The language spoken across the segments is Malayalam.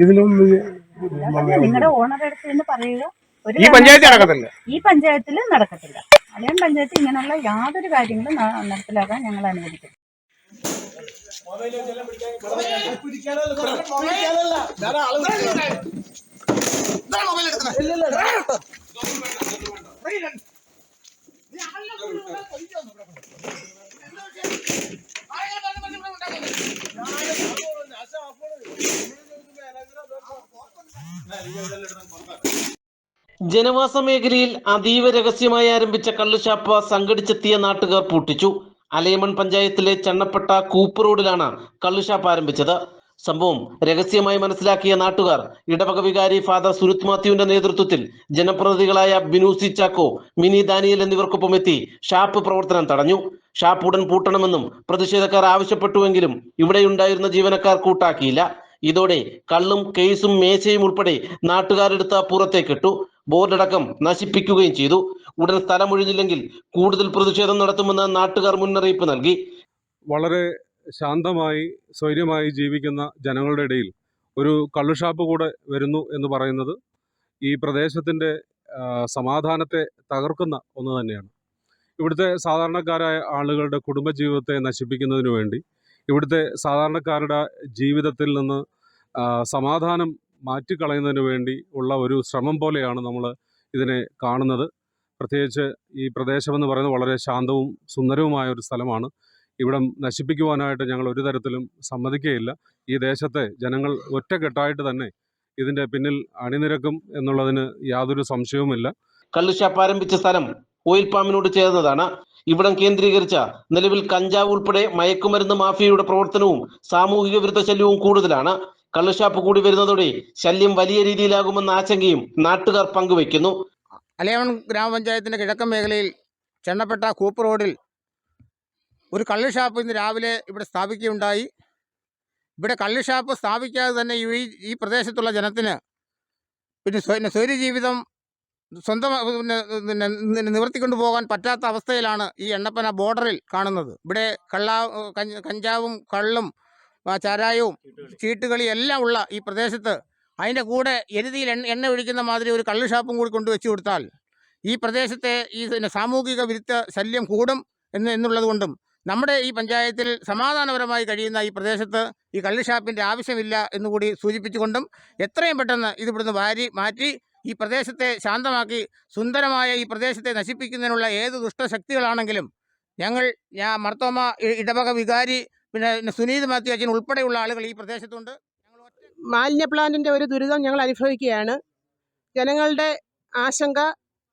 ഇതിലും നിങ്ങളുടെ ഓണർ അടുത്ത് എന്ന് പറയുക ഒരു ഈ പഞ്ചായത്ത് നടക്കത്തില്ല ഈ പഞ്ചായത്തിൽ നടക്കത്തില്ല അലയം പഞ്ചായത്ത് ഇങ്ങനെയുള്ള യാതൊരു കാര്യങ്ങളും ന- നടപ്പിലാക്കാൻ ഞങ്ങൾ അനുവദിക്കും ജനവാസ മേഖലയിൽ അതീവ രഹസ്യമായി ആരംഭിച്ച കള്ളുഷാപ്പ് സംഘടിച്ചെത്തിയ നാട്ടുകാർ പൂട്ടിച്ചു. അലയമൺ പഞ്ചായത്തിലെ ചണ്ണപ്പെട്ട കൂപ്പ് റോഡിലാണ് കള്ളുഷാപ്പ് ആരംഭിച്ചത്. സംഭവം രഹസ്യമായി മനസ്സിലാക്കിയ നാട്ടുകാർ ഇടവക വികാരി ഫാദർ സുരത് മാത്യുവിന്റെ നേതൃത്വത്തിൽ ജനപ്രതിനിധികളായ ബിനൂസി ചാക്കോ മിനി ദാനിയൽ എന്നിവർക്കൊപ്പം എത്തി ഷാപ്പ് പ്രവർത്തനം തടഞ്ഞു. ഷാപ്പ് ഉടൻ പൂട്ടണമെന്നും പ്രതിഷേധക്കാർ ആവശ്യപ്പെട്ടുവെങ്കിലും ഇവിടെയുണ്ടായിരുന്ന ജീവനക്കാർ കൂട്ടാക്കിയില്ല. ഇതോടെ കള്ളും കേസും മേശയും ഉൾപ്പെടെ നാട്ടുകാരെടുത്ത പുറത്തേക്കിട്ടു ബോർഡടക്കം നശിപ്പിക്കുകയും ചെയ്തു. ഉടൻ സ്ഥലമൊഴിഞ്ഞില്ലെങ്കിൽ കൂടുതൽ പ്രതിഷേധം നടത്തുമെന്ന് നാട്ടുകാർ മുന്നറിയിപ്പ് നൽകി. വളരെ ശാന്തമായി സ്വൈര്യമായി ജീവിക്കുന്ന ജനങ്ങളുടെ ഇടയിൽ ഒരു കള്ളുഷാപ്പ് കൂടെ വരുന്നു എന്ന് പറയുന്നത് ഈ പ്രദേശത്തിന്റെ സമാധാനത്തെ തകർക്കുന്ന ഒന്ന് തന്നെയാണ്. ഇവിടുത്തെ സാധാരണക്കാരായ ആളുകളുടെ കുടുംബജീവിതത്തെ നശിപ്പിക്കുന്നതിന് വേണ്ടി ഇവിടുത്തെ സാധാരണക്കാരുടെ ജീവിതത്തിൽ നിന്ന് സമാധാനം മാറ്റിക്കളയുന്നതിന് വേണ്ടി ഉള്ള ഒരു ശ്രമം പോലെയാണ് നമ്മൾ ഇതിനെ കാണുന്നത്. പ്രത്യേകിച്ച് ഈ പ്രദേശമെന്ന് പറയുന്നത് വളരെ ശാന്തവും സുന്ദരവുമായ ഒരു സ്ഥലമാണ്. ഇവിടം നശിപ്പിക്കുവാനായിട്ട് ഞങ്ങൾ ഒരു തരത്തിലും സമ്മതിക്കുകയില്ല. ഈ ദേശത്തെ ജനങ്ങൾ ഒറ്റക്കെട്ടായിട്ട് തന്നെ ഇതിന്റെ പിന്നിൽ അണിനിരക്കും എന്നുള്ളതിന് യാതൊരു സംശയവുമില്ല. കള്ളുഷാപ്പ് ആരംഭിച്ച സ്ഥലം ഓയിൽ പാമ്പിനോട് ചേർന്നതാണ്. ഇവിടം കേന്ദ്രീകരിച്ച നിലവിൽ കഞ്ചാവ് ഉൾപ്പെടെ മയക്കുമരുന്ന് മാഫിയയുടെ പ്രവർത്തനവും സാമൂഹിക വിരുദ്ധ ശല്യവും കൂടുതലാണ്. കള്ളുഷാപ്പ് കൂടി വരുന്നതോടെ ശല്യം വലിയ രീതിയിലാകുമെന്ന ആശങ്കയും നാട്ടുകാർ പങ്കുവയ്ക്കുന്നു. അലയോൺ ഗ്രാമപഞ്ചായത്തിന്റെ കിഴക്കൻ മേഖലയിൽ ചെണ്ണപ്പെട്ട കൂപ്പ് റോഡിൽ ഒരു കള്ളുഷാപ്പ് ഇന്ന് രാവിലെ ഇവിടെ സ്ഥാപിക്കുകയുണ്ടായി. ഇവിടെ കള്ളുഷാപ്പ് സ്ഥാപിക്കാതെ തന്നെ ഈ ഈ പ്രദേശത്തുള്ള ജനത്തിന് പിന്നെ സ്വ- ജീവിതം സ്വന്തം പിന്നെ പിന്നെ നിവർത്തിക്കൊണ്ടു പോകാൻ പറ്റാത്ത അവസ്ഥയിലാണ് ഈ എണ്ണപ്പന ബോർഡറിൽ കാണുന്നത്. ഇവിടെ കള്ള കഞ്ചാവും കള്ളും ചാരായവും ചീട്ടുകളി എല്ലാം ഉള്ള ഈ പ്രദേശത്ത് അതിന്റെ കൂടെ എരുതിയിൽ എണ്ണ എണ്ണ ഒഴിക്കുന്ന മാതിരി ഒരു കള്ള് ഷാപ്പും കൂടി കൊണ്ടുവച്ചു കൊടുത്താൽ ഈ പ്രദേശത്തെ ഈ പിന്നെ സാമൂഹിക വിരുദ്ധ ശല്യം കൂടും എന്ന് എന്നുള്ളത് കൊണ്ടും നമ്മുടെ ഈ പഞ്ചായത്തിൽ സമാധാനപരമായി കഴിയുന്ന ഈ പ്രദേശത്ത് ഈ കള്ള് ഷാപ്പിന്റെ ആവശ്യമില്ല എന്നുകൂടി സൂചിപ്പിച്ചുകൊണ്ടും എത്രയും പെട്ടെന്ന് ഇത് ഇവിടുന്ന് വാരി മാറ്റി ഈ പ്രദേശത്തെ ശാന്തമാക്കി സുന്ദരമായ ഈ പ്രദേശത്തെ നശിപ്പിക്കുന്നതിനുള്ള ഏത് ദുഷ്ടശക്തികളാണെങ്കിലും ഞങ്ങൾ ഞാൻ മർത്തോമ ഇടവക വികാരി പിന്നെ സുനീത് മാത്യു അച്ഛൻ ഉൾപ്പെടെയുള്ള ആളുകൾ ഈ പ്രദേശത്തുണ്ട്. മാലിന്യ പ്ലാന്റിന്റെ ഒരു ദുരിതം ഞങ്ങൾ അനുഭവിക്കുകയാണ്. ജനങ്ങളുടെ ആശങ്ക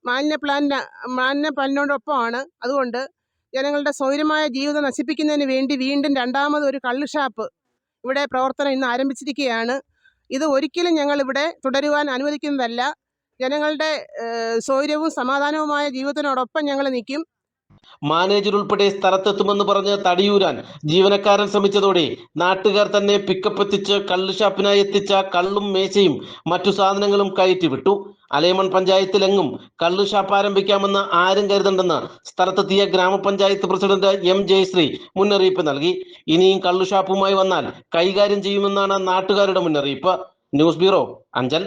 മാലിന്യ പ്ലാന്റിന് മാലിന്യ പ്ലാന്റിനോടൊപ്പമാണ്. അതുകൊണ്ട് ജനങ്ങളുടെ സൗരമായ ജീവിതം നശിപ്പിക്കുന്നതിന് വേണ്ടി വീണ്ടും രണ്ടാമത് ഒരു കള്ളുഷാപ്പ് ഇവിടെ പ്രവർത്തനം ഇന്ന് ആരംഭിച്ചിരിക്കുകയാണ്. ഇത് ഒരിക്കലും ഞങ്ങളിവിടെ തുടരുവാൻ അനുവദിക്കുന്നതല്ല. ജനങ്ങളുടെ സ്വൈര്യവും സമാധാനവുമായ ജീവിതത്തിനോടൊപ്പം ഞങ്ങൾ നിൽക്കും. മാനേജർ ഉൾപ്പെടെ സ്ഥലത്തെത്തുമെന്ന് പറഞ്ഞ് തടിയൂരാൻ ജീവനക്കാരൻ ശ്രമിച്ചതോടെ നാട്ടുകാർ തന്നെ പിക്കപ്പ് എത്തിച്ച് കള്ളു ഷാപ്പിനായി എത്തിച്ച കള്ളും മേശയും മറ്റു സാധനങ്ങളും കയറ്റി വിട്ടു അലയമൺ പഞ്ചായത്തിലെങ്ങും കള്ളു ഷാപ്പ് ആരംഭിക്കാമെന്ന് ആരും കരുതണ്ടെന്ന് സ്ഥലത്തെത്തിയ ഗ്രാമപഞ്ചായത്ത് പ്രസിഡന്റ് എം ജയശ്രീ മുന്നറിയിപ്പ് നൽകി. ഇനിയും കള്ളു ഷാപ്പുമായി വന്നാൽ കൈകാര്യം ചെയ്യുമെന്നാണ് നാട്ടുകാരുടെ മുന്നറിയിപ്പ്. News bureau Anchal.